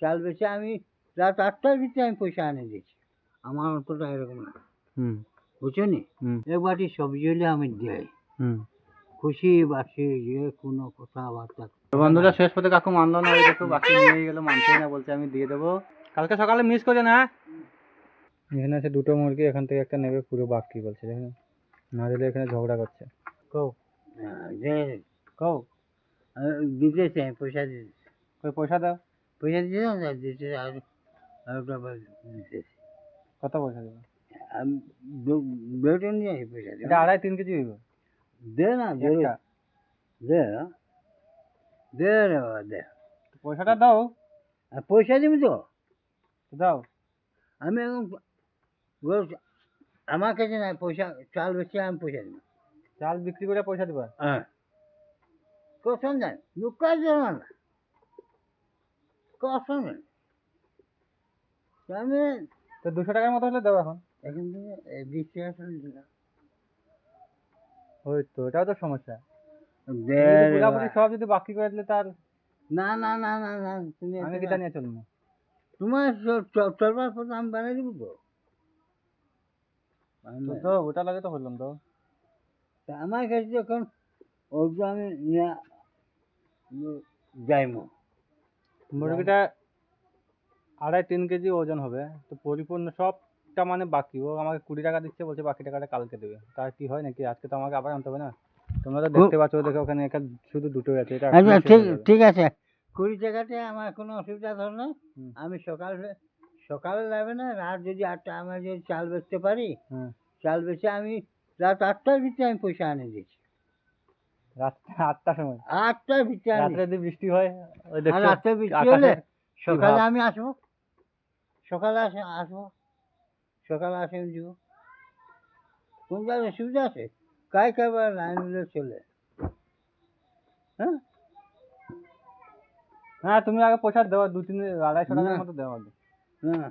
চাল বেচে আমি রাত আটটার ভিতরে আমি পয়সা এনে দিয়েছি। আমার অন্তটা এরকম না। হুম। বুঝছ নি হুম। এক বাটি সবজি হলে আমি দেই। হুম। খুশি বাসি যে কোনো কথাবার্তা। বন্ধুরা শেষ পথে কাকু মানলো না ওই দেখো বাকি নিয়ে গেলো মানছেই না বলছে আমি দিয়ে দেবো। কালকে সকালে মিস করে না? এখানে আছে দুটো মুরগি এখান থেকে একটা নেবে পুরো বাকি বলছে দেখেন। না দিলে এখানে ঝগড়া করছে। কও? আহ, যে আহ, দিতেছে আমি পয়সা দিতেছি। কই পয়সা দাও। পয়সা দিতে না দিতে আর আর ওটা দিতেছি কত পয়সা দেবো? আমি দু- নিয়ে আসি পয়সা দিই এটা আড়াই তিন কেজি হইব? দে না দে। দে রে বাবা দে। পয়সাটা দাও। আর পয়সা দিবি তো? দাও। আমি এখন আমার কাছে না পয়সা চাল বেশি আমি পয়সা দিব। চাল বিক্রি করে পয়সা দিবা? হ্যাঁ। কসম জান লুকার জন্য জান আমি তো দুশো টাকার মতো হলে দাও এখন? এখান বিশ দিলাম। ওই তো এটাও তো সমস্যা। পুরাপুরি সব যদি বাকি করে দিলে তার না না না না না তুমি আমি কিটা নিয়ে চলবো। তোমার চলবার পর আমি বানিয়ে দিব তো। তো তো ওটা লাগে তো বললাম তো। আমার কাছে যখন ওটা আমি নিয়ে যাইমো। মুরগিটা আড়াই তিন কেজি ওজন হবে। তো পরিপূর্ণ সবটা মানে বাকি। ও আমাকে কুড়ি টাকা দিচ্ছে বলছে বাকি টাকাটা কালকে দেবে। তার কি হয় নাকি? আজকে তো আমাকে আবার আনতে হবে না? তোমরা তো দেখতে পাচ্ছ দেখো ওখানে একটা শুধু দুটো আছে এটা আচ্ছা ঠিক ঠিক আছে। কুড়ি টাকাতে আমার কোনো অসুবিধা ধর না। আমি সকাল সকালে যাবে না রাত যদি আটটা আমি যদি চাল বেচতে পারি চাল বেচে আমি রাত আটটার ভিতরে আমি পয়সা এনে দিয়েছি। রাত্রে আটটার সময়। আটটার ভিতরে রাত্রে যদি বৃষ্টি হয় ওই রাত্রে বৃষ্টি হলে সকালে আমি আসব। সকালে আসে আসব। সকালে আসে আমি দিব কোন জায়গায় অসুবিধা আছে কাই খাবার লাইন চলে। হ্যাঁ? হ্যাঁ তুমি আগে পয়সা দেওয়া দু তিন আড়াইশো টাকার। মতো দেওয়া আগে হ্যাঁ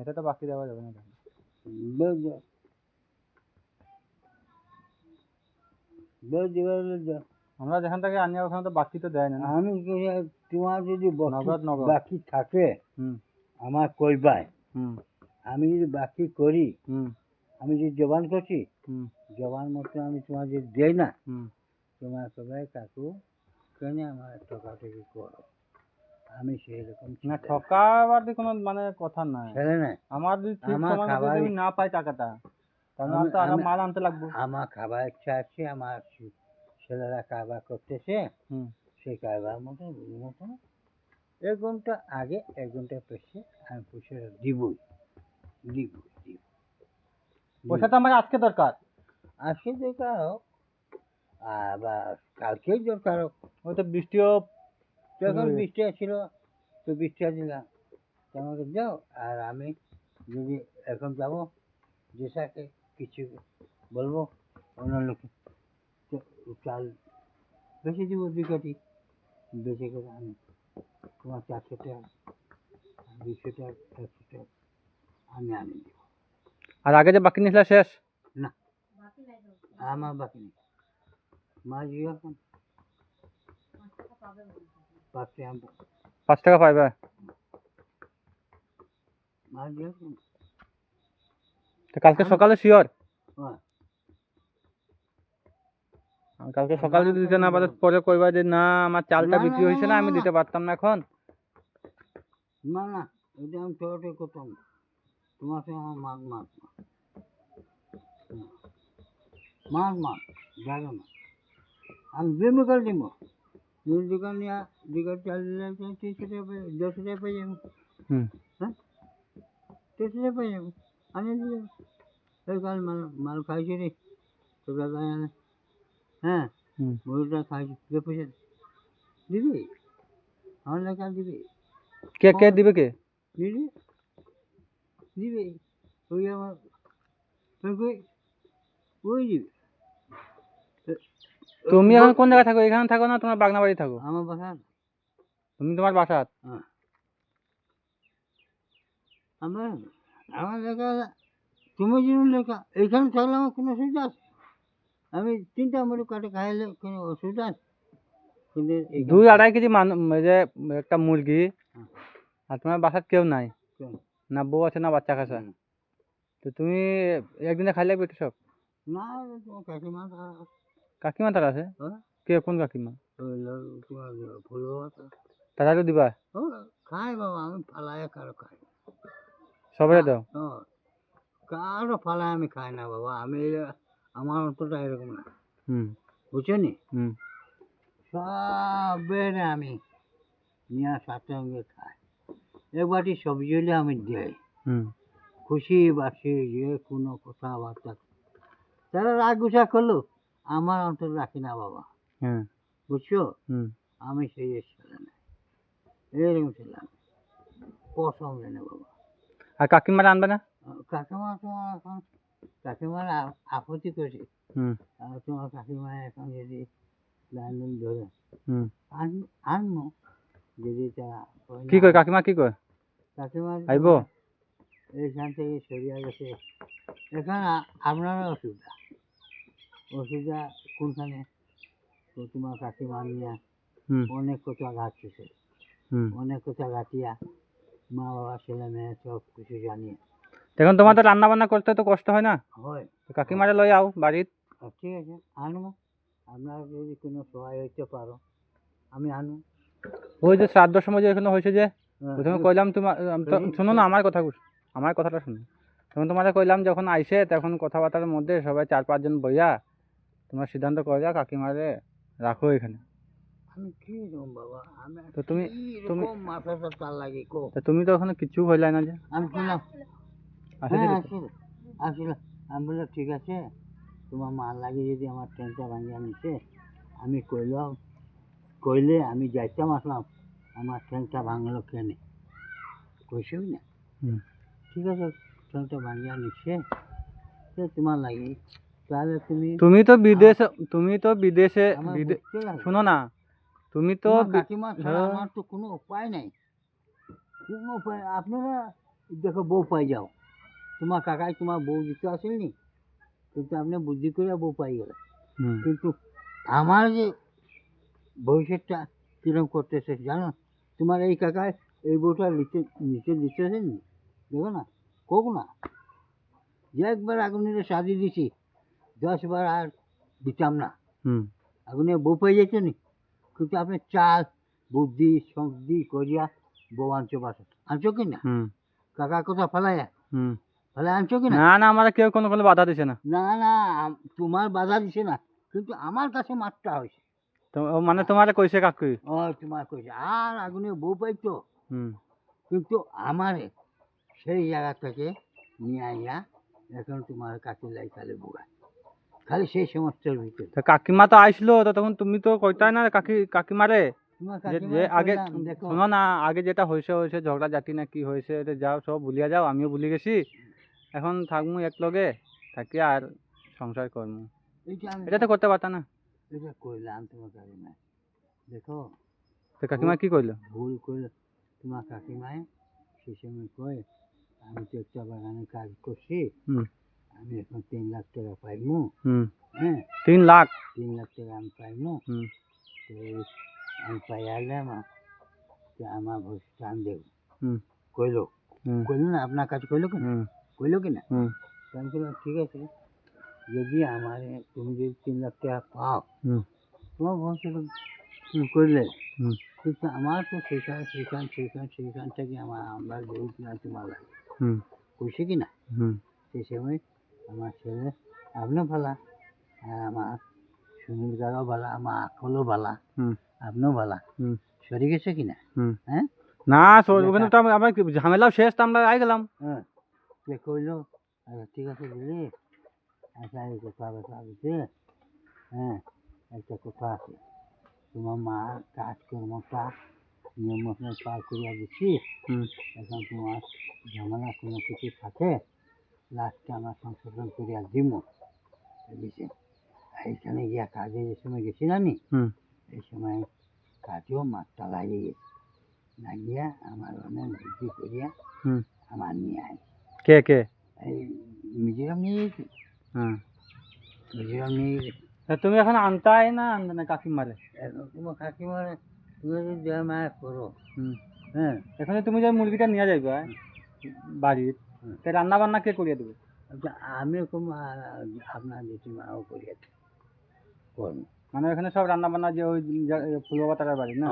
এটা তো বাকি দেওয়া যাবে না। আমরা যেখান থেকে আনি ওখানে তো বাকি তো দেয় না। আমি তোমার যদি বাকি- থাকে আমার কইবাই আমি যদি বাকি করি আমি যদি জবান করছি জবান মতো আমি তোমার যদি দেই না তোমার কবে কাকু কেন আমার ঠকাঠকি করো? আমি সেই রকম না ঠকাবার কোনো মানে কথা নাই। ছেলে না আমার যদি না পাই টাকাটা মাল আনতে লাগবে। আমার খাবার ইচ্ছা আছে আমার ছেলেরা কারবার করতেছে। সেই কারবার মতো মতো। এক ঘণ্টা আগে এক ঘণ্টা পেছে আমি পয়সাটা দিবই। দিব দিব পয়সাটা আমার আজকে দরকার। আজকে দরকার হোক আবার কালকেই দরকার হোক। ওই তো বৃষ্টিও যখন বৃষ্টি ছিল তো বৃষ্টি দিলাম তো আমাকে যাও আর আমি যদি এখন যাব যেসাকে কিছু বলব অন্য লোকে তো চাল বেশি দিব দুই কাটি বেশি করে আমি তোমার চারশো টাকা দুশো টাকা একশো টাকা আমি আনি দিব আর আগে যে বাকি নিয়েছিল শেষ না আমার বাকি নেই মাছ দিয়ে এখন পাঁচ টাকা পাঁচ টাকা পাইবে মাছ দিয়ে এখন তো কালকে সকালে শিওর? হ্যাঁ। কালকে সকালে যদি দিতে না পারে পরে কইবা যে না আমার চালটা বিক্রি হয়েছে না, আমি দিতে পারতাম না এখন। না না এটা আমি করতাম। না। তোমার সঙ্গে আমার মাছ মাছ মাছ মাছ জানো না। আমি দুই বিকাল দিব। দুই দোকান নিয়ে বিকাল চাল দিলে তিনশো টাকা পেয়ে দেড়শো টাকা পেয়ে যাব। হুম। হ্যাঁ? টাকা পেয়ে যাব। আনি দিয়ে এই কাল মাল মাল খাইছি রে তোরা গায়ে আনে হ্যাঁ মুরগিটা খাইছি দে পয়সা দিবি? আমার লেখা দিবি। কে কে দিবে কে? দিবি। দিবে। ওই আমার তোকে ওই দিবে। তুমি এখন কোন জায়গায় থাকো? এখানে থাকো না তোমার বাগনা বাড়ি থাকো। আমার বাসা তুমি তোমার বাসা হ্যাঁ। আমার? আমার লেখা তুমি যেমন লেখা এইখানে থাকলে আমার কোনো অসুবিধা আছে। আমি তিনটা মুরগ কাটে খাইলে কোনো অসুবিধা আছে। কিন্তু দুই আড়াই কেজি মান এই যে একটা মুরগি আর তোমার বাসার কেউ নাই? না বউ আছে না বাচ্চা কাছে। তো তুমি একদিনে খাই লাগবে তো সব? না কাকিমা কাকিমা তার আছে? হ্যাঁ? কে কোন কাকিমা? তোমার তারা দিবা? খাই বাবা আমি ফালায় কারও খাই সবাই দাও। কারও ফালায় আমি খাই না বাবা আমি আমার অন্তটা এরকম না। হুম। বুঝছ নি? সবের আমি নিয়ে সাথে সঙ্গে খাই। এক বাটি সবজি হলে আমি দেই। খুশি বাসি যে কোনো কথাবার্তা। তারা রাগ গুছা করল আমার অন্তর রাখি না বাবা। হ্যাঁ। বুঝছ? আমি সেই ছেলে না এরকম ছিলাম। পছন্দ না বাবা। আর কাকিমারা আনবে না? কাকিমা তোমার এখন কাকিমার আপত্তি করেছে। তোমার কাকিমা এখন যদি লাইন ধরে হুম। আন- আনব। যদি তারা কি কয় কাকিমা কি কয়? কাকিমা আইব? এইখান থেকে সরিয়ে গেছে। এখন আ- আপনারও অসুবিধা। অসুবিধা কোনখানে? তোমার কাকিমা নিয়ে হুম। অনেক কথা ঘাটছে হুম। অনেক কথা ঘাটিয়া মা বাবা ছেলে মেয়ে সব কিছু জানিয়ে এখন তোমার তো রান্না বান্না করতে তো কষ্ট হয় না? হয়। কাকিমারে লই আও বাড়িত ঠিক আছে আনব। আপনার যদি কোনো সহায় হইতে পারো আমি আনব। ওই যে শ্রাদ্ধ সময় যে এখানে হয়েছে যে হ্যাঁ, প্রথমে কইলাম তোমার শোনো না আমার কথা আমার কথাটা শুনো। তখন তোমার কইলাম যখন আইসে তখন কথাবার্তার মধ্যে সবাই চার পাঁচজন বইয়া তোমার সিদ্ধান্ত করিয়া কাকিমারে রাখো এখানে। আমি কি রকম বাবা? আমি তো তুমি তুমি মাথাটা তার লাগে কো? তা তুমি তো ওখানে কিছু হইলাই না যে? আমি শুনলাম। আসলে। হ্যাঁ আসলে। আসলে। আমি বললাম ঠিক আছে। তোমার মা লাগে যদি আমার ট্রেনটা ভাঙিয়া নিছে আমি কইলাম কইলে আমি যাইতাম আসলাম। আমার ট্রেনটা ভাঙলো কেনে? কইছি না। ঠিক আছে ট্রেনটা ভাঙিয়া নিছে। তোমার লাগে তাহলে তুমি তুমি তো বিদেশে তুমি তো বিদেশে। শোনো না। তুমি তো কাকিমা ছাড়া। আমার তো কোনো উপায় নাই। কোনো উপায় আপনারা দেখো বউ পাই যাও। তোমার কাকাই তোমার বউ দিতে আসেননি? কিন্তু আপনি বুদ্ধি করে বউ পাই গেলেন। কিন্তু আমার যে ভবিষ্যৎটা কিরম করতেছে জানো? তোমার এই কাকায় এই বউটা নিচে নিচে দিতেছেন নি দেখো না কোক না। যে একবার আগুনের সাজি দিছি দশ বার আর দিতাম না। হুম। আগুনে বউ পাই যেত নি? কিন্তু আপনি চাল বুদ্ধি শক্তি করিয়া বউ আনছো বাসা। আনছো কি না? কাকা কথা ফেলাইয়া? হুম। ফেলাই আনছো কি না? না না আমার কেউ কোনো কোনো বাধা দিছে না। না না তোমার বাধা দিছে না কিন্তু আমার কাছে মাত্রা হয়েছে। মানে তোমার কইছে কাকি ও তোমার কইছে। আর আগুনে বউ পাইতো। কিন্তু আমারে সেই জায়গা থেকে নিয়ে আইয়া এখন তোমার কাকি লাই খালি বুড়া খালি সেই সমস্যার ভিতরে। তো কাকিমা তো আইসলো তো তখন তুমি তো কইতাই না কাকি কাকিমারে। যে যে আগে শোনো না আগে যেটা হয়েছে হয়েছে ঝগড়া জাতি না কি হয়েছে এটা যাও সব ভুলিয়া যাও আমিও ভুলে গেছি। এখন থাকমু এক লগে থাকি আর সংসার করমু। এটা তো করতে পারতা না। এটা কইলাম তোমার কাকিমা দেখো। তো কাকিমা কি কইলো? ভুল করলে তোমার কাকিমায় সে সময় কয় আমি তো একটা বাগানে কাজ করছি। হুম। আমি এখন তিন লাখ টাকা পাইমু হুম হ্যাঁ তিন লাখ তিন লাখ টাকা আমি পাইমু হুম তো আমি পাই আনলাম তো আমার ভবিষ্যৎ দেব হুম কইলো হুম কইলো না আপনার কাছে কইলো কি না হুম কইলো কি না হুম তো আমি বললাম ঠিক আছে যদি আমার তুমি যদি তিন লাখ টাকা পাও হুম তোমার ভবিষ্যৎ তুমি করলে হুম কিন্তু আমার তো সেইখান সেইখান সেইখান সেইখান থেকে আমার আমরা গরু কিনা তোমার লাগে হুম কইছে কি না হুম সেই সময় আমার ছেলে আপনিও ভালা। আর আমার সুনীল কাকাও ভালা আমার আকলও ভালা। আপনিও ভালা। সরে গেছে কি না? হুম। হ্যাঁ? না ওখানে তো আমার ঝামেলাও শেষ তো আমরা আই গেলাম। হ্যাঁ। সে কইলো আচ্ছা ঠিক আছে দিলি আচ্ছা এই কথা কথা দিতে হ্যাঁ একটা কথা আছে। তোমার মা কাজকর্মটা নিয়ম মতন পার করিয়া দিচ্ছি এখন তোমার ঝামেলা কোনো কিছু থাকে লাস্টে আমরা সংশোধন করিয়া দিব বুঝছে এইখানে গিয়া কাজে যে সময় গেছি নি হুম। এই সময় কাজেও মাছটা লাগিয়ে গেছে। লাগিয়া আমার অনেক বুদ্ধি করিয়া আমার নিয়ে আয়। কে কে? এই মিজোরাম নিয়ে গেছি। মিজোরাম নিয়ে গেছি। তুমি এখন আনতাই না আনতে না কাকিমারে তোমার কাকিমার তুমি যদি দেহ মায়া করো। হ্যাঁ। এখানে তুমি যে মুরগিটা নিয়ে যাইবে বাড়ির হুম। তা রান্না বান্না কে করিয়ে দেবে? আচ্ছা আমি কম আপনার জেঠিমাও করিয়া করব মানে এখানে সব রান্না বান্না যে ওই ফুলবাবা তারা বাড়ি না?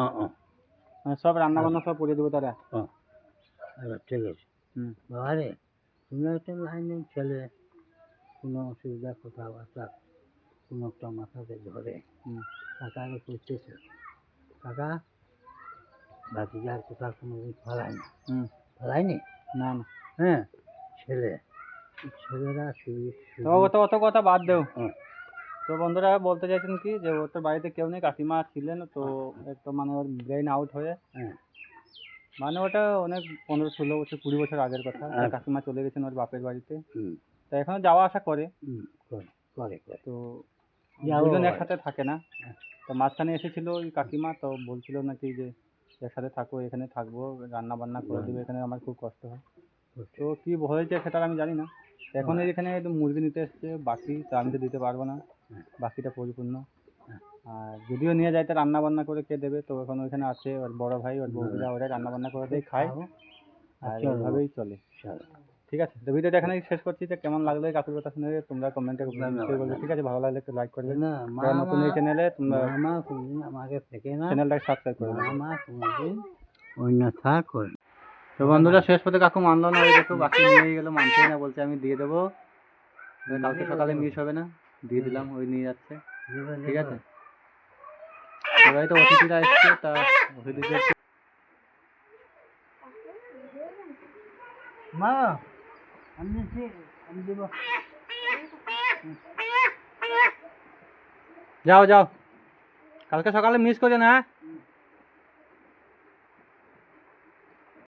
মানে সব রান্না বান্না সব করিয়ে দেবে তারা? হ্যাঁ ঠিক আছে। হুম। বাবা রে তুমি একটা লাইনে ছেলে। কোনো অসুবিধা কথাবার্তা কোনো একটা মাথাতে ধরে। কাকাকে করতেছে কাকা ভাতিজার কথা কোনো দিন ফলায় না। ফলায়নি? না না। হ্যাঁ? ছেলে। ছেলেরা তো অত কথা বাদ দেও। তো বন্ধুরা বলতে চাইছেন কি যে ওর তো বাড়িতে কেউ নেই কাকিমা ছিলেন তো মানে ওর ব্রেন আউট হয়ে মানে ওটা অনেক পনেরো ষোলো বছর কুড়ি বছর আগের কথা। আচ্ছা। কাকিমা চলে গেছেন ওর বাপের বাড়িতে। তো এখনও যাওয়া আসা করে। তো দুজন একসাথে থাকে না। হ্যাঁ। তো মাঝখানে এসেছিল ওই কাকিমা তো বলছিল নাকি যে একসাথে থাকো এখানে থাকব রান্না বান্না করে দেবে এখানে আমার খুব কষ্ট হয়। তো কি হয়েছে সেটা আমি জানি না। এখন এখানে একটু মুরগি নিতে এসছে বাকি তো আমি তো দিতে পারব না। হ্যাঁ। বাকিটা পরিপূর্ণ। হ্যাঁ। আর যদিও নিয়ে যাইতে রান্না বান্না করে কে দেবে? তো এখন ওইখানে আছে ওর বড় ভাই ওর বউরা ওরা রান্না বান্না করে দেয় খায়। আর এইভাবেই চলে। ঠিক আছে? তো ভিডিওটা এখানেই শেষ করছি তো কেমন লাগল এই কাকুর কথা শুনে তোমরা কমেন্টে বলবে ঠিক আছে? ভালো লাগলে একটু লাইক করবে। না নতুন এই চ্যানেলে তোমরা আমাকে থেকে না। চ্যানেলটাকে সাবস্ক্রাইব করে দেবে মামা অন্যথা করে তো বন্ধুরা শেষ পথে কাকু মানলো না ওই দেখো বাকি নিয়ে গেলো মানছেই না বলছে আমি দিয়ে দেবো। কালকে সকালে মিস হবে না দিয়ে দিলাম ওই নিয়ে যাচ্ছে। ঠিক আছে? এবারে তো অতিথিরা এসছে তা অতিথিদের মা আমি আমি দেবো। যাও যাও। কালকে সকালে মিস করে না হ্যাঁ?